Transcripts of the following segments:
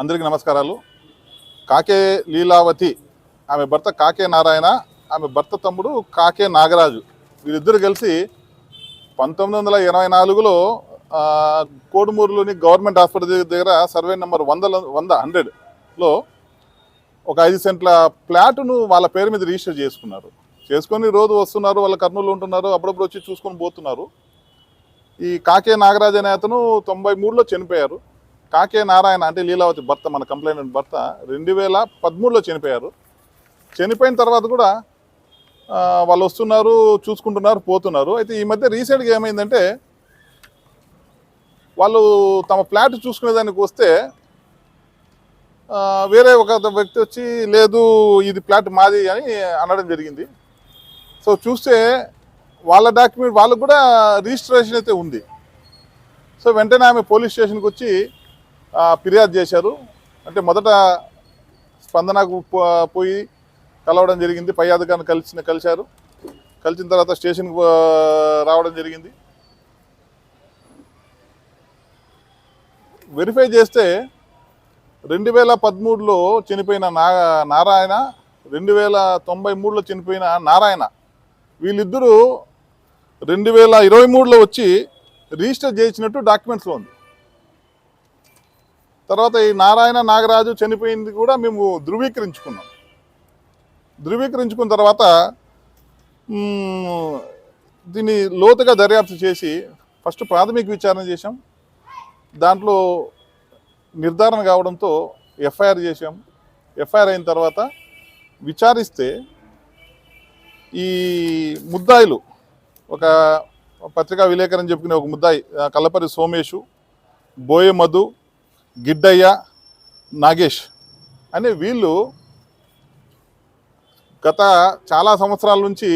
అందరికీ నమస్కారాలు. కాకే లీలావతి ఆమె భర్త కాకే నారాయణ ఆమె భర్త తమ్ముడు కాకే నాగరాజు. వీరిద్దరు కలిసి పంతొమ్మిది వందల ఎనభై నాలుగులో కోడుమూరులోని గవర్నమెంట్ హాస్పిటల్ దగ్గర సర్వే నెంబర్ వందల వంద హండ్రెడ్లో ఒక ఐదు సెంట్ల ప్లాటును వాళ్ళ పేరు మీద రిజిస్టర్ చేసుకున్నారు. చేసుకొని రోజు వస్తున్నారు వాళ్ళ కర్నూలు ఉంటున్నారు అప్పుడప్పుడు వచ్చి చూసుకొని పోతున్నారు. ఈ కాకే నాగరాజ్ అనే అతను తొంభై మూడులో చనిపోయారు. కాకే నారాయణ అంటే లీలావతి భర్త మన కంప్లైంట్ భర్త రెండు వేల పదమూడులో చనిపోయారు. చనిపోయిన తర్వాత కూడా వాళ్ళు వస్తున్నారు చూసుకుంటున్నారు పోతున్నారు. అయితే ఈ మధ్య రీసెంట్గా ఏమైందంటే వాళ్ళు తమ ఫ్లాట్ చూసుకునేదానికి వస్తే వేరే ఒక వ్యక్తి వచ్చి లేదు ఇది ఫ్లాట్ మాది అని అనడం జరిగింది. సో చూస్తే వాళ్ళ డాక్యుమెంట్ వాళ్ళకు కూడా రిజిస్ట్రేషన్ అయితే ఉంది. సో వెంటనే ఆమె పోలీస్ స్టేషన్కి వచ్చి ఫిర్యాదు చేశారు. అంటే మొదట స్పందనకు పోయి కలవడం జరిగింది. పై అధికారిని కలిసిన కలిశారు. కలిసిన తర్వాత స్టేషన్కి రావడం జరిగింది. వెరిఫై చేస్తే రెండు వేల పదమూడులో చనిపోయిన నా నారాయణ రెండు వేల తొంభై మూడులో చనిపోయిన నారాయణ వీళ్ళిద్దరూ రెండు వేల ఇరవై మూడులో వచ్చి రిజిస్టర్ చేసినట్టు డాక్యుమెంట్స్లో ఉంది. తర్వాత ఈ నారాయణ నాగరాజు చనిపోయింది కూడా మేము ధృవీకరించుకున్నాం. ధృవీకరించుకున్న తర్వాత దీన్ని లోతుగా దర్యాప్తు చేసి ఫస్ట్ ప్రాథమిక విచారణ చేశాం. దాంట్లో నిర్ధారణ కావడంతో ఎఫ్ఐఆర్ చేసాం ఎఫ్ఐఆర్ అయిన తర్వాత విచారిస్తే ఈ ముద్దాయిలు ఒక పత్రికా విలేకరని చెప్పుకునే ఒక ముద్దాయి కల్లపరి సోమేషు బోయే మధు గిడ్డయ్య నాగేష్ అనే వీళ్ళు గత చాలా సంవత్సరాల నుంచి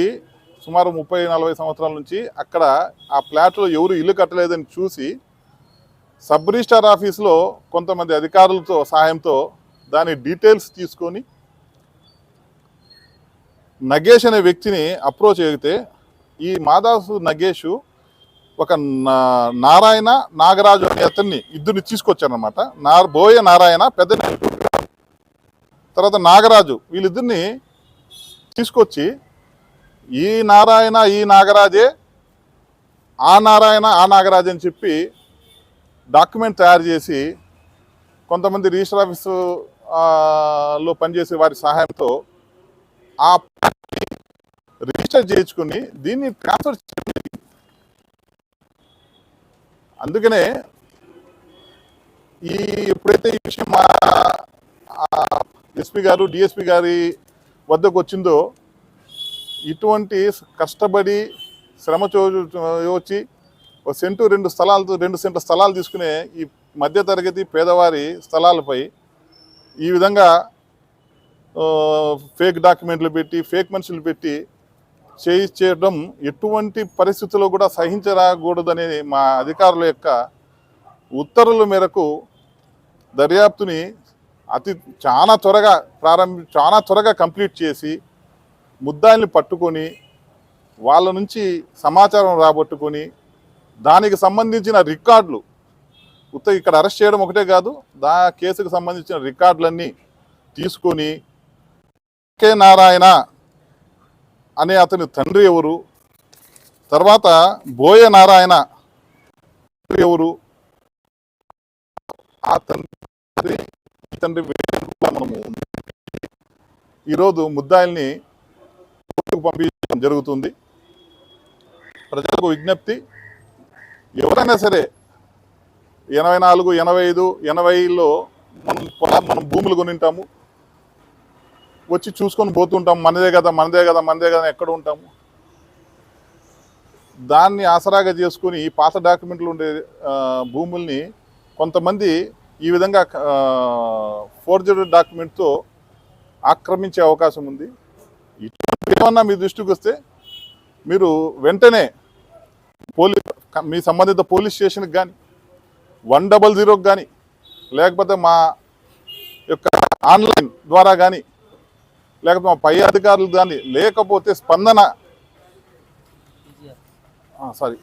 సుమారు ముప్పై నలభై సంవత్సరాల నుంచి అక్కడ ఆ ఫ్లాట్లో ఎవరు ఇల్లు కట్టలేదని చూసి సబ్ రిజిస్టార్ ఆఫీస్లో కొంతమంది అధికారులతో సహాయంతో దాని డీటెయిల్స్ తీసుకొని నగేష్ అనే వ్యక్తిని అప్రోచ్ అయితే ఈ మాదాసు నగేష్ ఒక నా- నారాయణ నాగరాజు అనే అతన్ని ఇద్దరిని తీసుకొచ్చారనమాట నా బోయ నారాయణ పెద్ద తర్వాత నాగరాజు వీళ్ళిద్దరిని తీసుకొచ్చి ఈ నారాయణ ఈ నాగరాజే ఆ నారాయణ ఆ నాగరాజు అని చెప్పి డాక్యుమెంట్ తయారు చేసి కొంతమంది రిజిస్టర్ ఆఫీసు లో పనిచేసే వారి సహాయంతో ఆ రిజిస్టర్ చేయించుకుని దీన్ని ట్రాన్స్ఫర్ చేయండి అందుకనే ఈ ఎప్పుడైతే ఈ విషయం మా ఎస్పీ గారు డిఎస్పీ గారి వద్దకు వచ్చిందో ఇటువంటి కష్టపడి శ్రమ చో వచ్చి ఒక సెంటు రెండు స్థలాలతో రెండు సెంట్ల స్థలాలు తీసుకునే ఈ మధ్యతరగతి పేదవారి స్థలాలపై ఈ విధంగా ఫేక్ డాక్యుమెంట్లు పెట్టి ఫేక్ మనుషులు పెట్టి చేయించేయడం ఎటువంటి పరిస్థితుల్లో కూడా సహించరాకూడదనే మా అధికారుల యొక్క ఉత్తర్వుల మేరకు దర్యాప్తుని అతి చాలా త్వరగా ప్రారంభి చాలా త్వరగా కంప్లీట్ చేసి ముద్దాయిల్ని పట్టుకొని వాళ్ళ నుంచి సమాచారం రాబట్టుకొని దానికి సంబంధించిన రికార్డులు ఉత్త ఇక్కడ అరెస్ట్ చేయడం ఒకటే కాదు దా కేసుకు సంబంధించిన రికార్డులన్నీ తీసుకొని కే. నారాయణ అనే అతని తండ్రి ఎవరు? తర్వాత బోయ నారాయణ తండ్రి ఎవరు? ఆ తండ్రి తండ్రి మనము ఈరోజు ముద్దాయిల్ని కోర్టుకు పంపించడం జరుగుతుంది. ప్రజలకు విజ్ఞప్తి ఎవరైనా సరే ఎనభై నాలుగు ఎనభై ఐదు ఎనభైలో మనం మనం భూములు కొనింటాము. వచ్చి చూసుకొని పోతుంటాం. మనదే కదా మనదే కదా మనదే కదా ఎక్కడ ఉంటాము దాన్ని ఆసరాగా చేసుకుని ఈ పాత డాక్యుమెంట్లు ఉండే భూముల్ని కొంతమంది ఈ విధంగా ఫోర్జర్డ్ డాక్యుమెంట్తో ఆక్రమించే అవకాశం ఉంది. ఇటువంటి ఏమన్నా మీ దృష్టికి వస్తే మీరు వెంటనే పోలీస్ మీ సంబంధిత పోలీస్ స్టేషన్కి కానీ వన్ డబల్ జీరోకి కానీ లేకపోతే మా యొక్క ఆన్లైన్ ద్వారా కానీ లేకపోతే మా పై అధికారులు కానీ లేకపోతే స్పందన. సారీ.